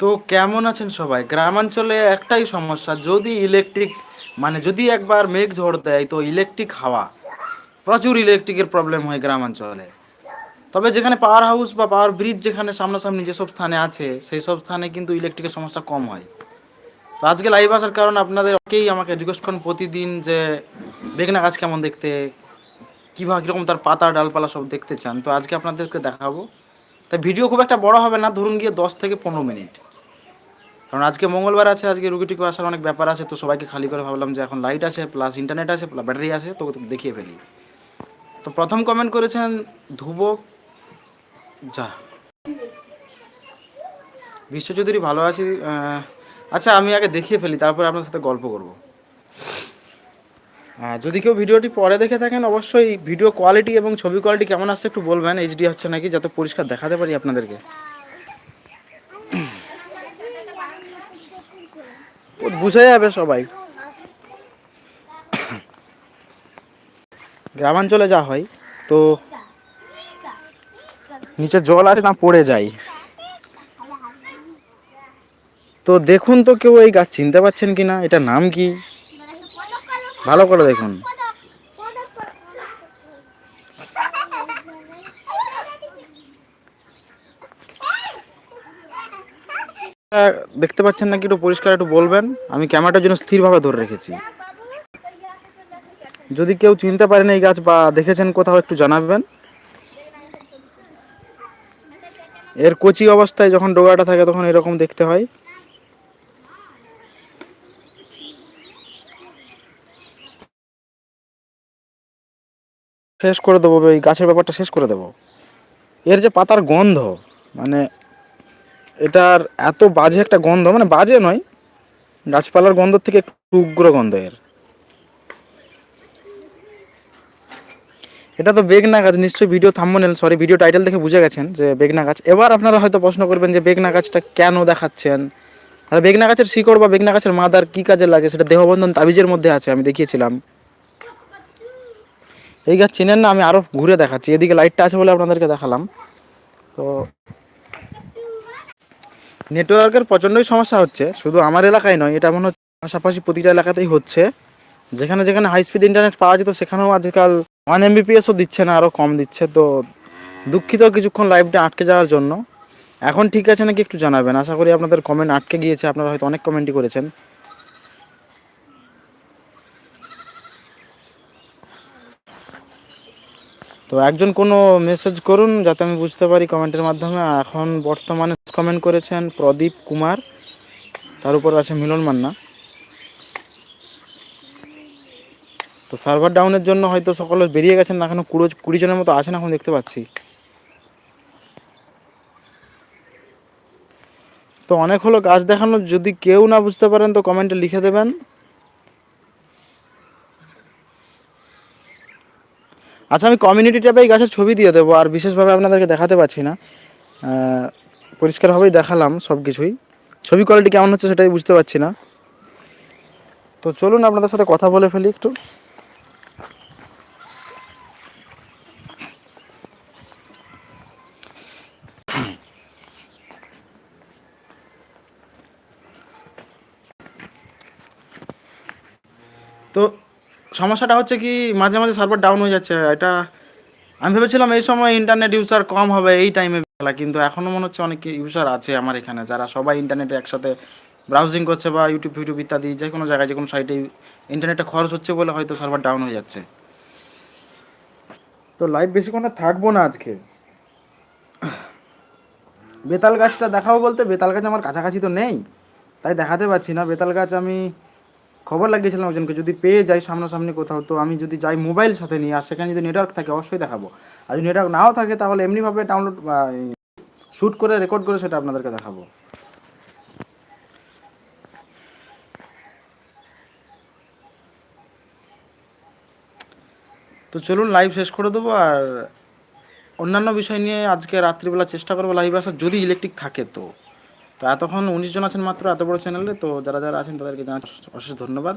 তো কেমন আছেন সবাই? গ্রামাঞ্চলে একটাই সমস্যা, যদি ইলেকট্রিক মানে যদি একবার মেঘ ঝড় দেয় তো ইলেকট্রিক হাওয়া। প্রচুর ইলেকট্রিকের প্রবলেম হয় গ্রামাঞ্চলে। তবে যেখানে পাওয়ার হাউস বা পাওয়ার ব্রিজ যেখানে সামনাসামনি যেসব স্থানে আছে, সেই সব স্থানে কিন্তু ইলেকট্রিকের সমস্যা কম হয়। তো আজকে লাইভ আসার কারণ আপনাদের অনেকেই আমাকে রিকোয়েস্ট করেন প্রতিদিন যে বেগনা গাছ কেমন দেখতে? কীভাবে কীরকম তার পাতা, ডালপালা সব দেখতে চান? তো আজকে আপনাদেরকে দেখাবো। তাই ভিডিও খুব একটা বড় হবে না, ধরুন গিয়ে দশ থেকে পনেরো মিনিট। কারণ আজকে মঙ্গলবার আছে, আজকে রুগীটিকে আসার অনেক ব্যাপার আছে, তো সবাইকে খালি করে ভাবলাম যে এখন লাইট আছে প্লাস ইন্টারনেট আছে ব্যাটারি আছে, তো দেখিয়ে ফেলি। তো প্রথম কমেন্ট করেছেন ধ্রুবক যা। বিশ্বচৌধুরী ভালো আছি আচ্ছা আমি আগে দেখিয়ে ফেলি, তারপরে আপনার সাথে গল্প করব। যদি কেউ ভিডিওটি পরে দেখে থাকেন, অবশ্যই ভিডিও কোয়ালিটি এবং ছবি কোয়ালিটি কেমন আসছে একটু বলবেন এইচডি হচ্ছে নাকি, যাতে পরিষ্কার দেখাতে পারি আপনাদেরকে। বুঝে যাবে সবাই। গ্রামাঞ্চলে যা হয়, তো নিচে জল আছে না পড়ে যায়। তো দেখুন তো কেউ এই গাছ চিনতে পারছেন কিনা এটা নাম কি? ভালো করে দেখুন। দেখতে পাচ্ছেন নাকি? একটু পরিষ্কার একটু বলবেন। আমি ক্যামেরাটার জন্য স্থিরভাবে ধরে রেখেছি। যদি কেউ চিনতে পারেন এই গাছ বা দেখেছেন কোথাও, একটু জানাবেন। এর কচি অবস্থায় যখন ডোগাটা থাকে, তখন এরকম দেখতে হয়। শেষ করে দেবো, এই গাছের ব্যাপারটা শেষ করে দেবো। এর যে পাতার গন্ধ মানে এটার এত বাজে একটা গন্ধ মানে বাজে নয়, গাছপালার গন্ধ থেকে একটু উগ্র গন্ধ এর। এটা তো বেগনা গাছ, নিশ্চয়ই video thumbnail sorry video title দেখে বুঝে গেছেন যে বেগনা গাছ। এবার আপনারা হয়তো প্রশ্ন করবেন যে বেগনা গাছটা কেন দেখাচ্ছেন? আর বেগনা গাছের শিকড় বা বেগনা গাছের মাদার কি কাজে লাগে? সেটা দেহবন্ধন তাবিজের মধ্যে আছে, আমি দেখিয়েছিলাম। এই গাছ চিনেন না, আমি আরও ঘুরে দেখাচ্ছি। এদিকে লাইটটা আছে বলে আপনাদেরকে দেখালাম। তো নেটওয়ার্কের প্রচণ্ডই সমস্যা হচ্ছে। শুধু আমার এলাকায় নয়, এটা মনে হচ্ছে পাশাপাশি প্রতিটা এলাকাতেই হচ্ছে। যেখানে যেখানে হাই স্পিড ইন্টারনেট পাওয়া যেত, সেখানেও আজকাল ওয়ান এমবিপিএসও দিচ্ছে না আরও কম দিচ্ছে। তো দুঃখিত কিছুক্ষণ লাইভটা আটকে যাওয়ার জন্য। এখন ঠিক আছে নাকি একটু জানাবেন? আশা করি আপনাদের কমেন্ট আটকে গিয়েছে, আপনারা হয়তো অনেক কমেন্টই করেছেন। তো একজন কোনো মেসেজ করুন, যাতে আমি বুঝতে পারি কমেন্টের মাধ্যমে। এখন বর্তমানে কমেন্ট করেছেন প্রদীপ কুমার। তার উপর আছে মিলন মান্না। তো সার্ভার ডাউনের জন্য হয়তো সকলে বেরিয়ে গেছেন না, এখনও কুড়ি কুড়ি জনের মতো আছেন এখন দেখতে পাচ্ছি। তো অনেক হলো গাছ দেখানো, যদি কেউ না বুঝতে পারেন তো কমেন্টে লিখে দেবেন। আচ্ছা আমি কমিউনিটি ট্যাবে এই গাছের ছবি দিয়ে দেবো, আর বিশেষভাবে আপনাদেরকে দেখাতে পারছি না। পরিষ্কারভাবেই দেখালাম সব কিছুই ছবি কোয়ালিটি কেমন হচ্ছে সেটাই বুঝতে পারছি না। তো চলুন আপনাদের সাথে কথা বলে ফেলি একটু। তো সমস্যাটা হচ্ছে কি, মাঝে মাঝে সার্ভার ডাউন হয়ে যাচ্ছে। এটা আমি ভেবেছিলাম এই সময় ইন্টারনেট ইউজার কম হবে এই টাইমে বেলা কিন্তু এখনও মনে হচ্ছে অনেক ইউজার আছে আমার এখানে, যারা সবাই ইন্টারনেটে একসাথে ব্রাউজিং করছে বা ইউটিউব ইউটিউব ইত্যাদি, যে কোনো জায়গায়, যে কোনো সাইটে ইন্টারনেটে খরচ হচ্ছে বলে হয়তো সার্ভার ডাউন হয়ে যাচ্ছে। তো লাইভ বেশিক্ষণ থাকব না আজকে। বেতাল গাছটা দেখাবো বলতে, বেতাল গাছ আমার কাছাকাছি তো নেই, তাই দেখাতে পারছি না। বেতাল গাছ আমি খবর লাগিয়েছিলাম একজনকে যদি পেয়ে যাই সামনাসামনি কোথাও, তো আমি যদি যাই মোবাইল সাথে নিয়ে, আর সেখানে যদি নেটওয়ার্ক থাকে, অবশ্যই দেখাবো। আর যদি নেটওয়ার্ক নাও থাকে, তাহলে এমনিভাবে ডাউনলোড শ্যুট করে রেকর্ড করে সেটা আপনাদেরকে দেখাবো। তো চলুন লাইভ শেষ করে দেবো, আর অন্যান্য বিষয় নিয়ে আজকে রাত্রিবেলা চেষ্টা করব লাইভ আসার, যদি ইলেকট্রিক থাকে তো। তো এতক্ষণ উনিশ জন আছেন মাত্র, এত বড় চ্যানেলে তো যারা যারা আছেন তাদেরকে জানাচ্ছি অশেষ ধন্যবাদ।